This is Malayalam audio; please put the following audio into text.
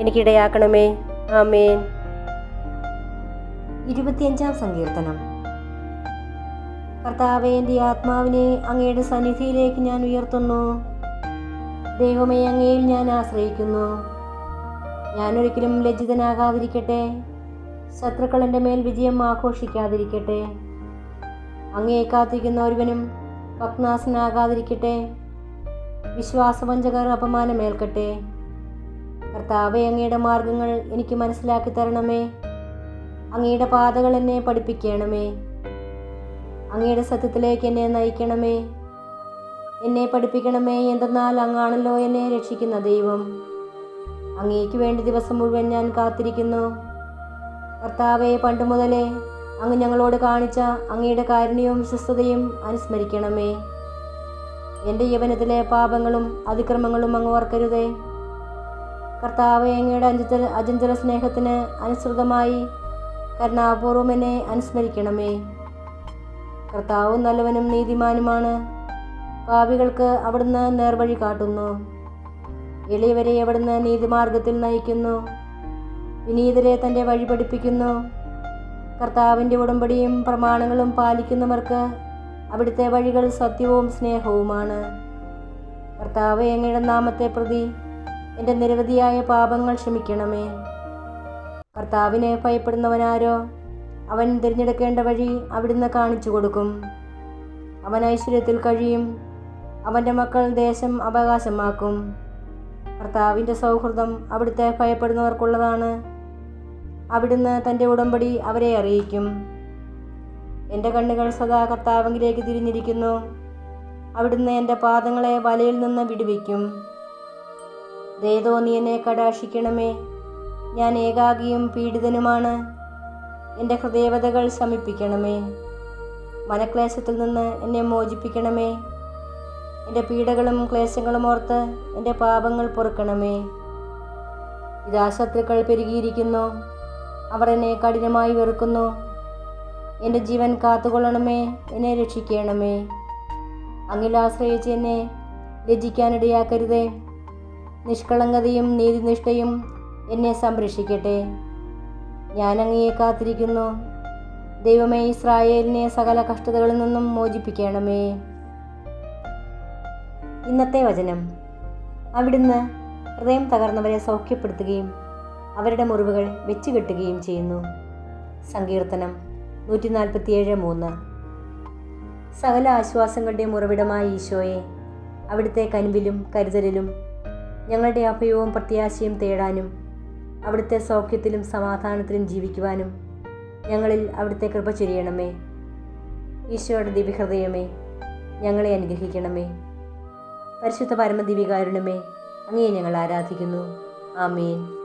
എനിക്കിടയാക്കണമേ. ആമേൻ. ഇരുപത്തിയഞ്ചാം സങ്കീർത്തനം. കർത്താവെ എന്റെ ആത്മാവിനെ അങ്ങയുടെ സന്നിധിയിലേക്ക് ഞാൻ ഉയർത്തുന്നു. ദൈവമേ അങ്ങയിൽ ഞാൻ ആശ്രയിക്കുന്നു. ഞാനൊരിക്കലും ലജ്ജിതനാകാതിരിക്കട്ടെ. ശത്രുക്കൾ എന്റെ മേൽ വിജയം ആഘോഷിക്കാതിരിക്കട്ടെ. അങ്ങയെ കാത്തിരിക്കുന്ന ഒരുവനും പത്നാസനാകാതിരിക്കട്ടെ. വിശ്വാസവഞ്ചകർ അപമാനമേൽക്കട്ടെ. കർത്താവെ അങ്ങയുടെ മാർഗങ്ങൾ എനിക്ക് മനസ്സിലാക്കി തരണമേ. അങ്ങയുടെ പാതകൾ എന്നെ പഠിപ്പിക്കണമേ. അങ്ങയുടെ സത്യത്തിലേക്ക് എന്നെ നയിക്കണമേ. എന്നെ പഠിപ്പിക്കണമേ എന്തെന്നാൽ അങ്ങാണല്ലോ എന്നെ രക്ഷിക്കുന്ന ദൈവം. അങ്ങേക്ക് വേണ്ടി ദിവസം മുഴുവൻ ഞാൻ കാത്തിരിക്കുന്നു. കർത്താവെ പണ്ട് മുതലേ അങ്ങ് ഞങ്ങളോട് കാണിച്ച അങ്ങയുടെ കാരുണ്യവും വിശ്വസ്തതയും അനുസ്മരിക്കണമേ. എന്റെ യവനത്തിലെ പാപങ്ങളും അതിക്രമങ്ങളും അങ്ങ് ഓർക്കരുതേ. കർത്താവെ അങ്ങയുടെ അഞ്ചല അജഞ്ചല സ്നേഹത്തിന് അനുസൃതമായി കരുണാപൂർവം എന്നെ അനുസ്മരിക്കണമേ. കർത്താവ് നല്ലവനും നീതിമാനുമാണ്. പാപികൾക്ക് അവിടുന്ന് നേർവഴി കാട്ടുന്നു. എളിയവരെ അവിടുന്ന് നീതിമാർഗത്തിൽ നയിക്കുന്നു. വിനീതരെ തന്റെ വഴി പഠിപ്പിക്കുന്നു. കർത്താവിന്റെ ഉടമ്പടിയും പ്രമാണങ്ങളും പാലിക്കുന്നവർക്ക് അവിടുത്തെ വഴികൾ സത്യവും സ്നേഹവുമാണ്. കർത്താവ് എങ്ങയുടെ നാമത്തെ പ്രതി എന്റെ നിരവധിയായ പാപങ്ങൾ ക്ഷമിക്കണമേ. കർത്താവിനെ ഭയപ്പെടുന്നവനാരോ? അവൻ തിരഞ്ഞെടുക്കേണ്ട വഴി അവിടുന്ന് കാണിച്ചു കൊടുക്കും. അവൻ ഐശ്വര്യത്തിൽ കഴിയും. അവന്റെ മക്കൾ ദേശം അവകാശമാക്കും. കർത്താവിന്റെ സൗഹൃദം അവിടുത്തെ ഭയപ്പെടുന്നവർക്കുള്ളതാണ്. അവിടുന്ന് തന്റെ ഉടമ്പടി അവരെ അറിയിക്കും. എന്റെ കണ്ണുകൾ സദാ കർത്താവിലേക്ക് തിരിഞ്ഞിരിക്കുന്നു. അവിടുന്ന് എന്റെ പാദങ്ങളെ വലയിൽ നിന്ന് വിടുവിക്കും. ദേതോ നീ എന്നെ കടാക്ഷിക്കണമേ. ഞാൻ ഏകാഗിയും പീഡിതനുമാണ്. എന്റെ ഹൃദയവതകൾ ശമിപ്പിക്കണമേ. മനക്ലേശത്തിൽ നിന്ന് എന്നെ മോചിപ്പിക്കണമേ. എന്റെ പീഡകളും ക്ലേശങ്ങളും ഓർത്ത് എന്റെ പാപങ്ങൾ പൊറുക്കണമേ. ഇതാ ശത്രുക്കൾ പെരുകിയിരിക്കുന്നു. അവർ എന്നെ കഠിനമായി വെറുക്കുന്നു. എന്റെ ജീവൻ കാത്തുകൊള്ളണമേ. എന്നെ രക്ഷിക്കണമേ. അങ്ങിൽ ആശ്രയിച്ച് എന്നെ ലജ്ജിക്കാനിടയാക്കരുതേ. നിഷ്കളങ്കതയും നീതിനിഷ്ഠയും എന്നെ സംരക്ഷിക്കട്ടെ. ഞാൻ അങ്ങയെ കാത്തിരിക്കുന്നു. ദൈവമേ ഇസ്രായേലിനെ സകല കഷ്ടതകളിൽ നിന്നും മോചിപ്പിക്കണമേ. ഇന്നത്തെ വചനം. അവിടുന്ന് ഹൃദയം തകർന്നവരെ സൗഖ്യപ്പെടുത്തുകയും അവരുടെ മുറിവുകൾ വെച്ചുകെട്ടുകയും ചെയ്യുന്നു. സങ്കീർത്തനം നൂറ്റി നാൽപ്പത്തിയേഴ് മൂന്ന്. സകല ആശ്വാസങ്ങളുടെയും ഉറവിടമായ ഈശോയെ അവിടുത്തെ കനിവിലും കരുതലിലും ഞങ്ങളുടെ അഭയവും പ്രത്യാശയും തേടാനും അവിടുത്തെ സൗഖ്യത്തിലും സമാധാനത്തിലും ജീവിക്കുവാനും ഞങ്ങളിൽ അവിടുത്തെ കൃപ ചൊരിയണമേ. ഈശോയുടെ ദിവ്യഹൃദയമേ ഞങ്ങളെ അനുഗ്രഹിക്കണമേ. പരിശുദ്ധ പരമദിവികാരുണമേ അങ്ങേ ഞങ്ങൾ ആരാധിക്കുന്നു. ആമീൻ.